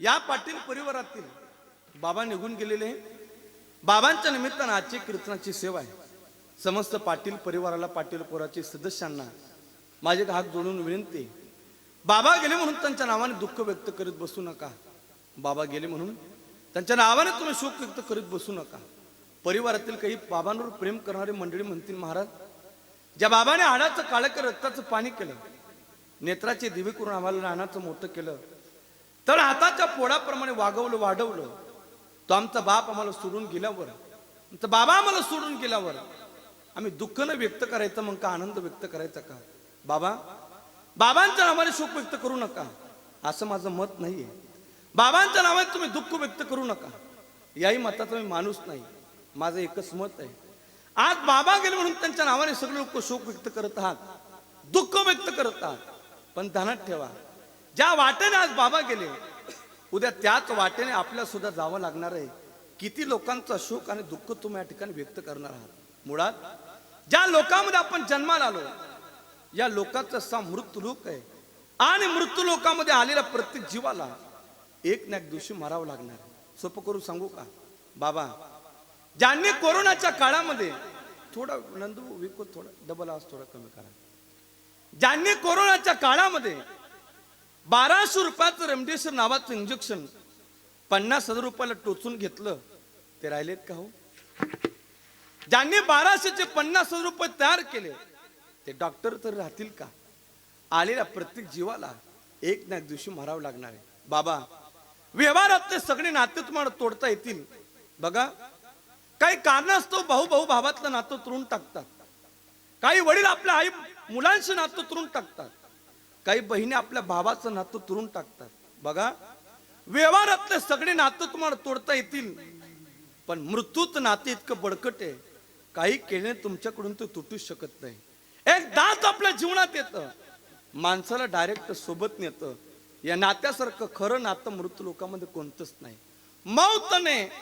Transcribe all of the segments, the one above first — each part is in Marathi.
या पाटील परिवारातील बाबा निघून गेलेले बाबांच्या निमित्तानं आजची कीर्तनाची सेवा आहे. समस्त पाटील परिवाराला पाटील पोराचे सदस्यांना माझे हात जोडून विनंती. बाबा गेले म्हणून त्यांच्या नावाने दुःख व्यक्त करीत बसू नका. बाबा गेले म्हणून त्यांच्या नावाने तुम्ही शोक व्यक्त करीत बसू नका. परिवारातील काही बाबांवर प्रेम करणारी मंडळी म्हणतील महाराज ज्या बाबाने हाडाचं काळकर रक्ताचं पाणी केलं नेत्राचे दिवे करून आम्हाला नानाचं मोठं केलं. तर हाताच्या पोळाप्रमाणे वागवलं वाढवलं. तो आमचा बाप आम्हाला सोडून गेल्यावर आमचा बाबा आम्हाला सोडून गेल्यावर आम्ही दुःख न व्यक्त करायचं मग का आनंद व्यक्त करायचा का? बाबा बाबांच्या नावाने शोक व्यक्त करू नका. असं माझं मत नाहीये. बाबांच्या नावाने तुम्ही दुःख व्यक्त करू नका. याही मताचा मी माणूस नाही. माझं एकच मत आहे. आज बाबा गेले म्हणून त्यांच्या नावाने सगळे लोक शोक व्यक्त करत आहात. दुःख व्यक्त करत आहात. पण ध्यानात ठेवा. ज्या वाटेने आज बाबा गेले उद्या त्याच वाटेने आपल्या सुद्धा जावं लागणार आहे. किती लोकांचा सुख आणि दुःख तुम्ही या ठिकाणी व्यक्त करणार आहात? मुळात ज्या लोकांमध्ये आपण जन्माला आलो या लोकांचा सा मृत्यू लोक आहे. आणि मृत्यू लोकांमध्ये आलेल्या प्रत्येक जीवाला एक ना एक दिवशी मारावं लागणार. सोपं करून सांगू का? बाबा ज्यांनी कोरोनाच्या काळामध्ये थोडा नंदू विकू थोडा डबल आवाज थोडा कमी करा. ज्यांनी कोरोनाच्या काळामध्ये बाराशे रुपयाचं रेमडेसिवीर नावाचं इंजेक्शन पन्नास हजार रुपयाला टोचून घेतलं ते राहिलेत का हो? ज्यांनी बाराशेचे पन्नास हजार रुपये तयार केले ते डॉक्टर तर राहतील का? आलेल्या प्रत्येक जीवाला एक ना एक दिवशी मारावं लागणार आहे. बाबा व्यवहारातले सगळे नाते तुम्हाला तोडता येतील. बघा काही कारणास्तव भाऊ भाऊ भावातलं नातं तुरून टाकतात. काही वडील आपल्या आई मुलांशी नातं तुरून टाकतात. काही बहिणी आपल्या भावाचं नातं तुरून टाकतात. बघा व्यवहारातले सगळे नातं तुम्हाला तोडता येतील. पण मृत्यूचं नाते इतकं बळकट आहे. काही केल्याने तुमच्याकडून ते तुटूच शकत नाही. एक दात आपल्या जीवनात येतं. माणसाला डायरेक्ट सोबत नेतं. या नात्यासारखं खरं नातं मृत्यू लोकांमध्ये कोणतंच नाही. मौतने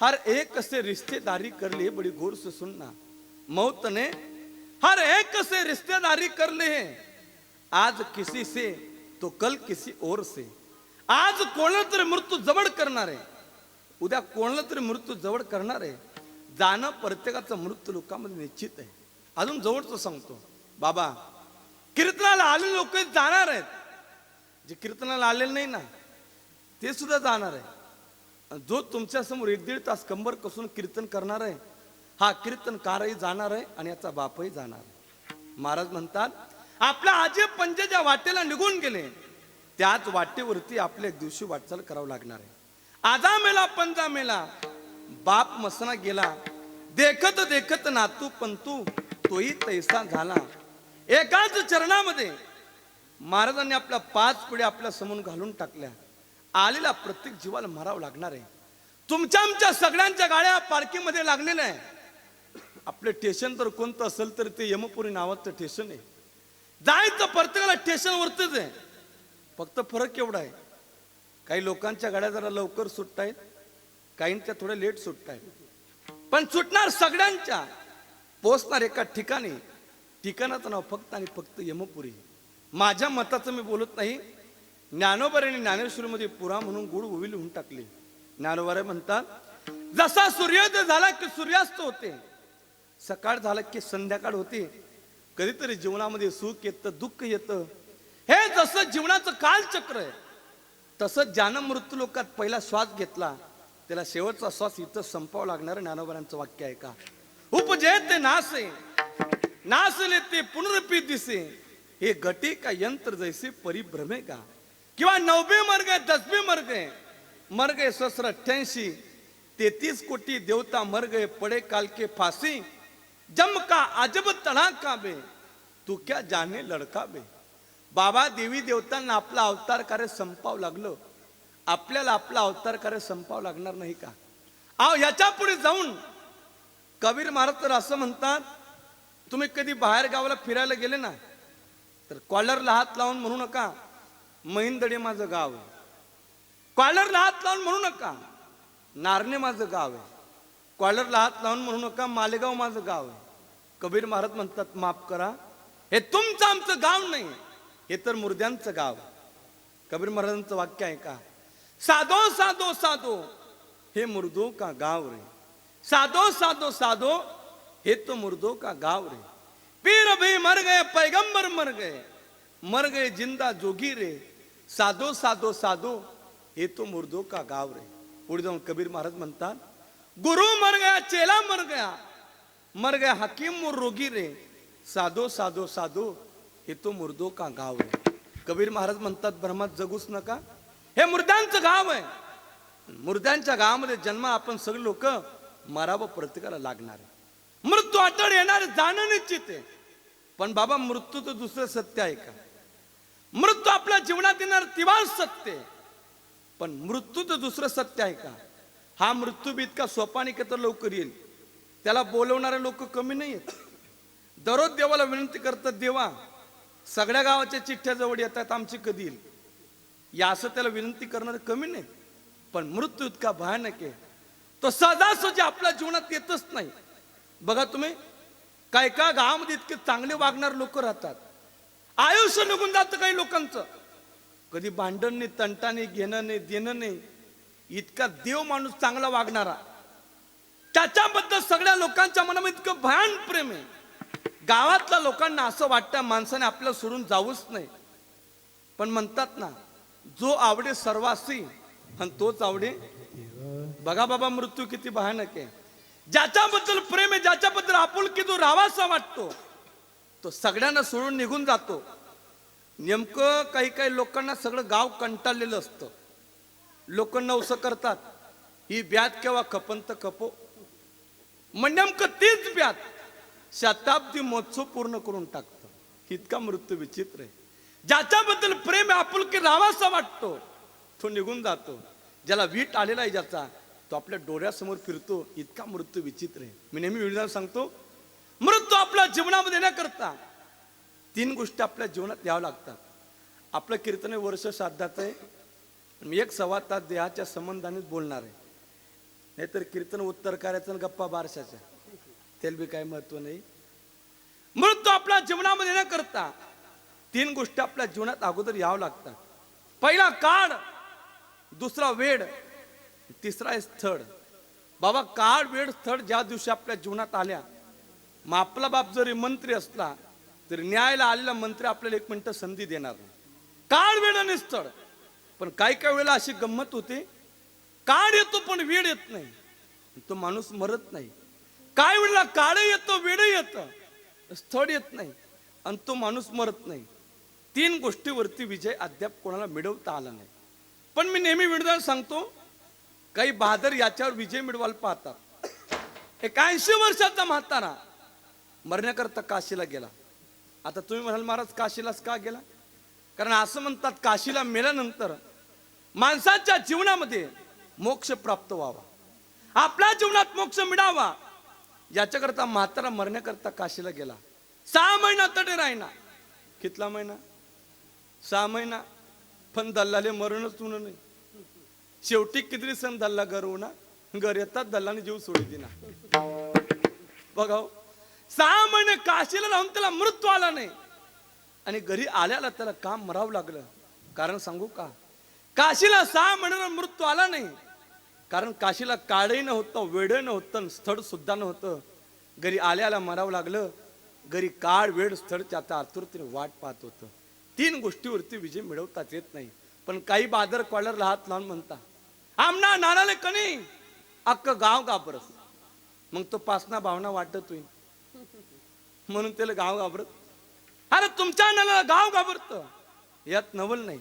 हर एक असे रिश्तेदारी करली बड़ी गौर से सुनना हर एक से रिश्तेदारी कर ले आज किसी से तो कल किसी और से। आज कोणाला तरी मृत्यू जवळ करणार आहे। उद्या कोणाला तरी मृत्यू जवळ करणार आहे। जाणं प्रत्येकाचं मृत्यू लोकांमध्ये निश्चित आहे। अजून जवळचं सांगतो। बाबा कीर्तनाला आले लोक जाणार आहेत। जे कीर्तनाला आलेले नाही ना ते सुद्धा जाणार आहे। आणि जो तुमच्यासमोर एक दीड तास कंबर कसून कीर्तन करणार आहे हा कीर्तनकारही जाणार आहे आणि याचा बापही जाणार आहे. महाराज म्हणतात आपला आजी पंजे ज्या वाटेला निघून गेले त्याच वाटेवरती आपल्या एक दिवशी वाटचाल करावं लागणार आहे. आजा मेला पंजा मेला बाप मसना गेला देखत देखत नातू पंतू तोही तैसा झाला. एकाच चरणामध्ये महाराजांनी आपल्या पाच पिढ्या आपल्यासमोर घालून टाकल्या. आलेला प्रत्येक जीवाला मारावं लागणार आहे. तुमच्या आमच्या सगळ्यांच्या गाड्या पार्किंगमध्ये लागलेल्या आहे. आपलं स्टेशन तर कोणतं असेल तर ते यमपुरी नावाचं स्टेशन आहे. जायचं प्रत्येकाला स्टेशनवरतीच आहे. फक्त फरक एवढा आहे. काही लोकांच्या गाड्या जरा लवकर सुटतायत काहींच्या थोड्या लेट सुटतायत. पण सुटणार सगळ्यांच्या. पोचणार एका ठिकाणी. ठिकाणाचं नाव फक्त आणि फक्त यमपुरी. माझ्या मताचं मी बोलत नाही. ज्ञानोबर आणि ज्ञानेश्वरीमध्ये पुरा म्हणून गुड उभी लिहून टाकली. ज्ञानोबारे म्हणतात जसा सूर्योदय झाला की सूर्यास्त होते. सकाळ झालं की संध्याकाळ होते. कधीतरी जीवनामध्ये सुख येतं दुःख येतं. हे जसं जीवनाचं कालचक्र आहे तसं ज्यानं मृत्यू लोकात पहिला श्वास घेतला त्याला शेवटचा श्वास इथं संपावं लागणार ज्ञानोबरांचं वाक्य आहे का? उपजे ते नासे नासले ते पुनरपी दिसे. हे घटे का यंत्र जैसे परिभ्रमे का? किंवा नववे मर्ग आहे दसवे मर्ग आहे. मर्ग आहे सहस्र अठ्ठ्याऐंशी तेहतीस कोटी देवता मर्ग आहे पडे कालके फासी. जम का अजब तडाखा बे? तू क्या जाने लडका बे? बाबा देवी देवतांना आपला अवतार कार्य संपावं लागलं. आपल्याला आपला अवतार कार्य संपावं लागणार नाही का? अहो याच्यापुढे जाऊन. कबीर महाराज तर असं म्हणतात तुम्ही कधी बाहेर गावाला फिरायला गेले ना तर कॉलरला हात लावून म्हणू नका महिंदडे माझं गाव आहे. कॉलरला हात लावून म्हणू नका नारणे माझं गाव आहे. कॉलरला हात लावून म्हणू नका मालेगाव माझं गाव आहे. कबीर महाराज म्हणतात माफ करा. हे तुमचं आमचं गाव नाही हे तर मुर्द्यांचं गाव कबीर महाराजांचं वाक्य आहे का? साधो साधो साधो हे मुर्दो का गाव रे? साधो साधो साधो हे तो मुर्दो का गाव रे? पीर भी मर गए पैगंबर मर गए मर गए जिंदा जोगी रे. साधो साधो साधो हे तो मुर्दो का गाव रे? पुढे जाऊन कबीर महाराज म्हणतात गुरु मर गया चेला मर गया। मर गया हकीम और रोगी रे। साधो साधो साधो हे तो मुर्दो का गाव आहे कबीर महाराज म्हणतात ब्रह्मात जगूच नका। हे मुर्द्यांचं गाव आहे। मुर्द्यांच्या गावामध्ये जन्म आपण सगळे लोक मरावं प्रत्येकाला लागणार आहे। मृत्यू आतड येणार जाणं निश्चित आहे। पण बाबा मृत्यूचं दुसरं सत्य आहे का? मृत्यू आपल्या जीवनात येणार तिवार सत्य आहे. पण मृत्यूचं दुसरं सत्य आहे का? हा मृत्यू बी इतका सोपाने नाही तर लवकर येईल. त्याला बोलवणारे लोक कमी नाही आहेत. दररोज देवाला विनंती करतात देवा सगळ्या गावाच्या चिठ्ठ्या जवळ येतात आमची कधी येईल? या असं त्याला विनंती करणारे कमी नाही. पण मृत्यू इतका भयानक आहे. तो सहजासहजी आपल्या जीवनात येतच नाही. बघा तुम्ही काय काय गावामध्ये इतके चांगले वागणारे लोक राहतात. आयुष्य निघून जातं काही लोकांचं. कधी भांडण नाही तंटा नाही घेणं नाही देणं नाही. इतका देव माणूस चांगला वागणारा. त्याच्याबद्दल सगळ्या लोकांच्या मनामध्ये इतकं भयान प्रेम आहे. गावातल्या लोकांना असं वाटतं माणसाने आपल्याला सोडून जाऊच नाही. पण म्हणतात ना जो आवडे सर्वासी आणि तोच आवडे बघा बाबा मृत्यू किती भयानक आहे. ज्याच्याबद्दल प्रेम आहे ज्याच्याबद्दल आपुलकी जो राहावासा वाटतो तो सगळ्यांना सोडून निघून जातो. नेमकं काही काही लोकांना सगळं गाव कंटाळलेलं असतं. लोक नवसं करतात. ही ब्यात केव्हा खपन तर खपो? म्हणजे नेमकं तीच ब्यात शताब्दी महोत्सव पूर्ण करून टाकतं. इतका मृत्यू विचित्र आहे. ज्याच्याबद्दल प्रेम आपुलकी राहावासा वाटतो तो निघून जातो. ज्याला वीट आलेला आहे ज्याचा तो आपल्या डोळ्यासमोर फिरतो. इतका मृत्यू विचित्र आहे. मी नेहमी विधान सांगतो मृत्यू आपल्या जीवनामध्ये न करता तीन गोष्टी आपल्या जीवनात यावं लागतात. आपलं कीर्तन वर्ष श्राद्धाचं आहे. मी एक सव्वा तास देहाच्या संबंधानेच बोलणार आहे. नाहीतर कीर्तन उत्तर करायचं आणि गप्पा बारशाच्या त्याला बी काही महत्त्व नाही. मृत्यू आपल्या जीवनामध्ये न करता तीन गोष्टी आपल्या जीवनात अगोदर यावं लागतात. पहिला काळ दुसरा वेळ तिसरा आहे स्थळ. बाबा काळ वेळ स्थळ ज्या दिवशी आपल्या जीवनात आल्या मग आपला बाप जरी मंत्री असला तरी न्यायाला आलेला मंत्री आपल्याला एक मिनिट संधी देणार नाही. काळ वेळ आणि स्थळ. पण काही काही वेळेला अशी गंमत होते काळ येतो पण वेळ येत नाही. तो माणूस मरत नाही. काय वेळेला काळ येतो वेळ येतं स्थळ येत नाही आणि तो माणूस मरत नाही. तीन गोष्टीवरती विजय अद्याप कोणाला मिळवता आला नाही. पण मी नेहमी विडदार सांगतो काही बहादर याच्यावर विजय मिळवायला पाहतात. एक ऐंशी वर्षाचा म्हातारा मरण्याकरता काशीला गेला. आता तुम्ही म्हणाल महाराज काशीलाच का गेला? कारण असं म्हणतात काशीला मेल्यानंतर माणसाच्या जीवनामध्ये मोक्ष प्राप्त व्हावा. आपल्या जीवनात मोक्ष मिळावा. याच्याकरता म्हातारा मरण्याकरता काशीला गेला. सहा महिना तटे राहिना कितला महिना? सहा महिना. पण दल्लाले मरणच तुन नाही. शेवटी किती सण दल्ला घर होना घर येतात दल्लाने जीव सोडी दिना बघा हो. सहा महिने काशीला राहून त्याला मृत्यू आला नाही. आणि घरी आल्याला त्याला काम मरावं लागलं. कारण सांगू का? काशीला सहा महिन्याला मृत्यू आला नाही. कारण काशीला काळही नव्हतं वेळ नव्हतं स्थळ सुद्धा नव्हतं. घरी आल्याला मरावं लागलं. घरी काळ वेळ स्थळ त्याचा आतुरतेने वाट पाहत होतं. तीन गोष्टीवरती विजय मिळवताच येत नाही. पण काही बादर कॉलर राहत लावून म्हणता आमना नानाले कणी अख्खं गाव घाबरत. मग तो पासना भावना वाटत होईल म्हणून त्याला गाव घाबरत अरे तुमच्या नाला गाव घाबरत. यात नवल नाही.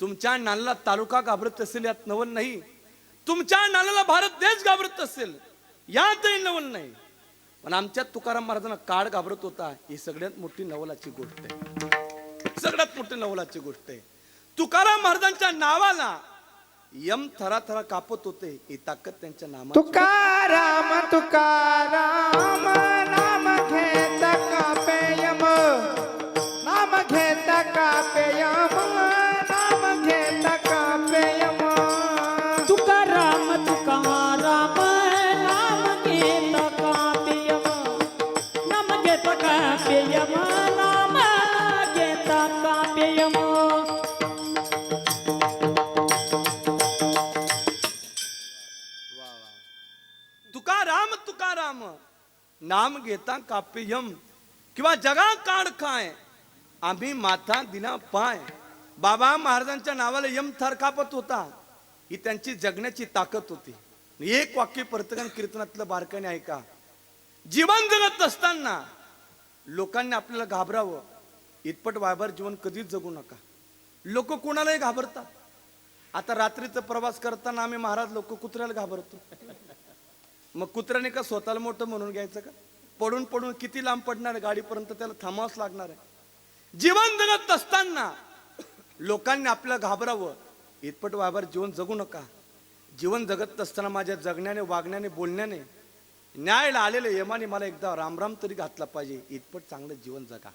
तुमच्या नाल्याला तालुका घाबरत असेल यात नवल नाही. तुमच्या नाल्याला भारत देश घाबरत असेल यातही नवल नाही. पण आमच्या तुकाराम महाराजांना काळ घाबरत होता ही सगळ्यात मोठी नवलाची गोष्ट आहे. सगळ्यात मोठी नवलाची गोष्ट आहे. तुकाराम महाराजांच्या नावाला यम थरा थरा कापत होते ही ताकद त्यांच्या नामा तुकाराम तुकाराम. नाम कापियम किंवा जगा काढ काय आम्ही माथा दिला पाय. बाबा महाराजांच्या नावाला यम थरकापत होता. ही त्यांची जगण्याची ताकद होती. एक वाक्य प्रत्येकान कीर्तनातलं बारकाने ऐका. जीवन जगत असताना लोकांनी आपल्याला घाबरावं. इतपट वायभार जीवन कधीच जगू नका. लोक कोणालाही घाबरतात. आता रात्रीचा प्रवास करताना आम्ही महाराज लोक कुत्र्याला घाबरतो. मग कुत्र्याने का स्वतःला मोठं म्हणून घ्यायचं का? पडून पडून किती लांब पडणार आहे? गाडीपर्यंत त्याला थांबावंच लागणार आहे. जीवन जगत असताना लोकांनी आपलं घाबरावं. इतपट वायभार जीवन जगू नका. जीवन जगत असताना माझ्या जगण्याने वागण्याने बोलण्याने न्यायला आलेले यमाने मला एकदा रामराम तरी घातला पाहिजे. इतपट चांगलं जीवन जगा.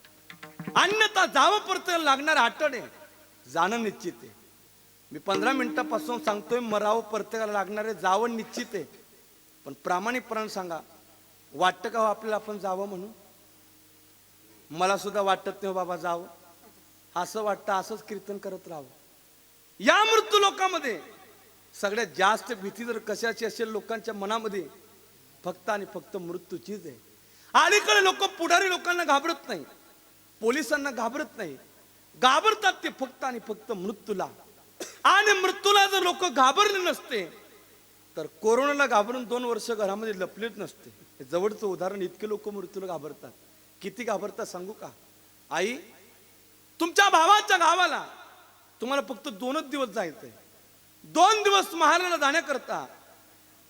अन्यथा जावं परत लागणार आठवणे जाणं निश्चित आहे. मी पंधरा मिनिटापासून सांगतोय मरावं प्रत्येकाला लागणारे जावं निश्चित आहे. पण प्रामाणिकपणाने सांगा वाटतं का हो आपल्याला आपण जावं म्हणून? मला सुद्धा वाटत नाही हो बाबा जावं. असं वाटतं असंच कीर्तन करत राहावं. या मृत्यू लोकांमध्ये सगळ्यात जास्त भीती जर कशाची असेल लोकांच्या मनामध्ये फक्त आणि फक्त मृत्यूचीच आहे. अलीकडे लोक पुढारी लोकांना घाबरत नाही. पोलिसांना घाबरत नाही. घाबरतात ते फक्त आणि फक्त मृत्यूला. आणि मृत्यूला जर लोक घाबरले नसते तर कोरोनाला घाबरून दोन वर्ष घरामध्ये लपलेच नसते. जवळचं उदाहरण इतके लोक मृत्यूला घाबरतात. किती घाबरतात सांगू का? आई तुमच्या भावाच्या गावाला तुम्हाला फक्त दोनच दिवस जायचंय. दोन दिवस महाराला जाण्याकरता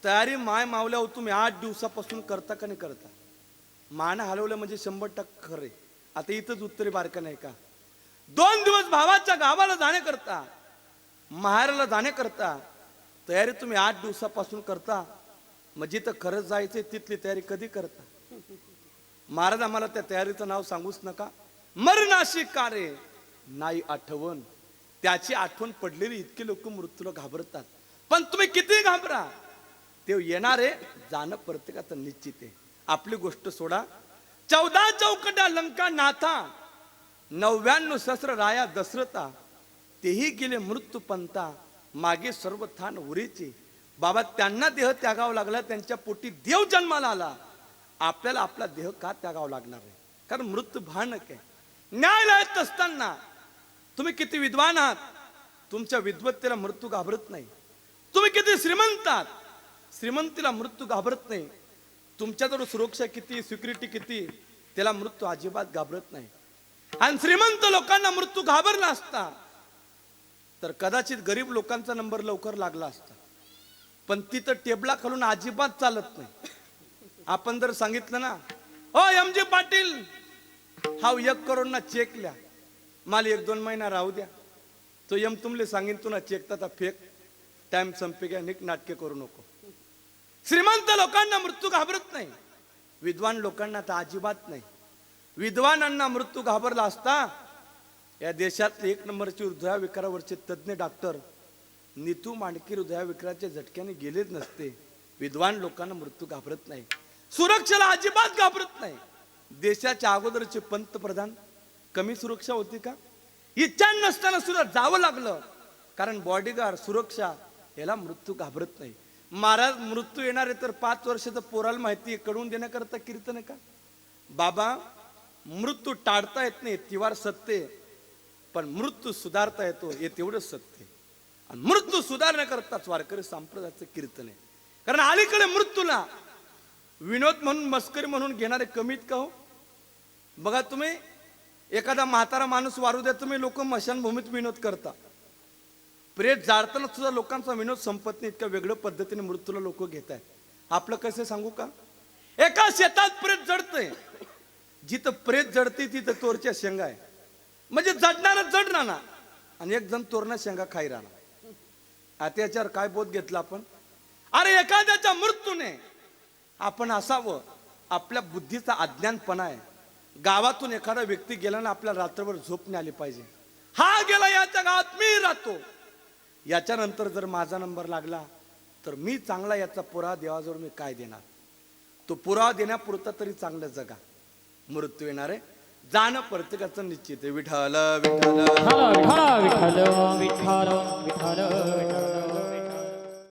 तयारी माय मावल्यावर तुम्ही आठ दिवसापासून करता का नाही करता? मान हलवलं म्हणजे शंभर टक्के खरे आता इथंच उत्तरे बारका नाही का? दोन दिवस भावाच्या गावाला जाण्याकरता महाराला जाण्याकरता तयारी तुम्ही आठ दिवसापासून करता. मग जिथं खरंच जायचंय तिथली तयारी कधी करता? महाराज आम्हाला त्या तयारीचं नाव सांगूच नका. मरणाशी कारे नाही आठवण. त्याची आठवण पडलेली इतकी लोक मृत्यूला घाबरतात. पण तुम्ही किती घाबरा? ते येणारे जाणं प्रत्येकाचं निश्चित आहे. आपली गोष्ट सोडा. चौदा चौकटा लंका नाथा नव्याण्णव सहस्र राया दसरता तेही गेले मृत्यू पंथा मागे सर्व थान उरीचे. बाबा त्यांना देह त्यागावा लागला त्यांच्या पोटी देव जन्माला आला. आपल्याला आपला देह का त्यागावा लागणार आहे कारण मृत्यू भानक आहे. न्यायालयात असताना तुम्ही किती विद्वान आहात? तुमच्या विद्वत्तेला मृत्यू घाबरत नाही. तुम्ही किती श्रीमंत आहात? श्रीमंतीला मृत्यू घाबरत नाही. तुमच्याजवळ सुरक्षा किती सिक्युरिटी किती त्याला मृत्यू अजिबात घाबरत नाही. आणि श्रीमंत लोकांना मृत्यू घाबरला असता तर कदाचित गरीब लोकांचा नंबर लवकर लागला असता. पण तिथं टेबला खालून अजिबात चालत नाही. आपण जर सांगितलं ना ओ एम जी पाटील हा एक करोड ना चेक ल्या. मला एक दोन महिना राहू द्या. तो यम तुमले सांगेन तुला चेक तर फेक. टाइम संपे घ्या निक नाटके करू नको. श्रीमंत लोकांना मृत्यू घाबरत नाही. विद्वान लोकांना तर अजिबात नाही. विद्वानांना मृत्यू घाबरला असता या देशातले एक नंबरचे हृदयाविकारावरचे तज्ज्ञ डॉक्टर नितू मांडकी हृदयाविक्राच्या झटक्याने गेलेच नसते. विद्वान लोकांना मृत्यू घाबरत नाही. सुरक्षेला अजिबात घाबरत नाही. देशाच्या अगोदरचे पंतप्रधान कमी सुरक्षा होती का? इच्छा नसताना सुद्धा जावं लागलं. कारण बॉडीगार्ड सुरक्षा याला मृत्यू घाबरत नाही. महाराज मृत्यू येणारे तर पाच वर्षाचं पोराला माहिती आहे, देण्याकरता कीर्तन आहे का? बाबा मृत्यू टाळता येत नाही तिवार सत्य पण मृत्यू सुधारता येतो हे तेवढंच सत्य आहे. आणि मृत्यू सुधारण्याकरताच वारकरी संप्रदायाचं कीर्तन आहे. कारण अलीकडे मृत्यूला विनोद म्हणून मस्करी म्हणून घेणारे कमीत का हो. बघा तुम्ही एखादा म्हातारा माणूस वारू द्या तुम्ही लोक मशानभूमीत विनोद करता. प्रेत जाळताना सुद्धा लोकांचा विनोद संपत नाही इतक्या वेगळ्या पद्धतीने मृत्यूला लोक घेत आहेत आपलं कसं सांगू का? एका शेतात प्रेत जडतंय. जिथं प्रेत जडते तिथं तोरच्या शेंगा आहे. म्हणजे जडणारा जड ना आणि एक जण तोरणा शेंगा खाई राहणार. आता याच्यावर काय बोध घेतला आपण? अरे एखाद्याच्या मृत्यूने आपण असावं. आपल्या बुद्धीचा अज्ञानपणा आहे. गावातून एखादा व्यक्ती गेला ना आपल्या रात्रभर झोप नाही आली पाहिजे. हा गेला याच्या गावात मी राहतो. याच्यानंतर जर माझा नंबर लागला तर मी चांगला याचा पुरावा देवाजवळ मी काय देणार? तो पुरावा देण्यापुरता तरी चांगलं जगा. मृत्यू येणार आहे. जाणं प्रत्येकाचं निश्चित आहे. विठ्ठल विठ्ठल. विठ्ठल विठ्ठल विठ्ठल विठ्ठल.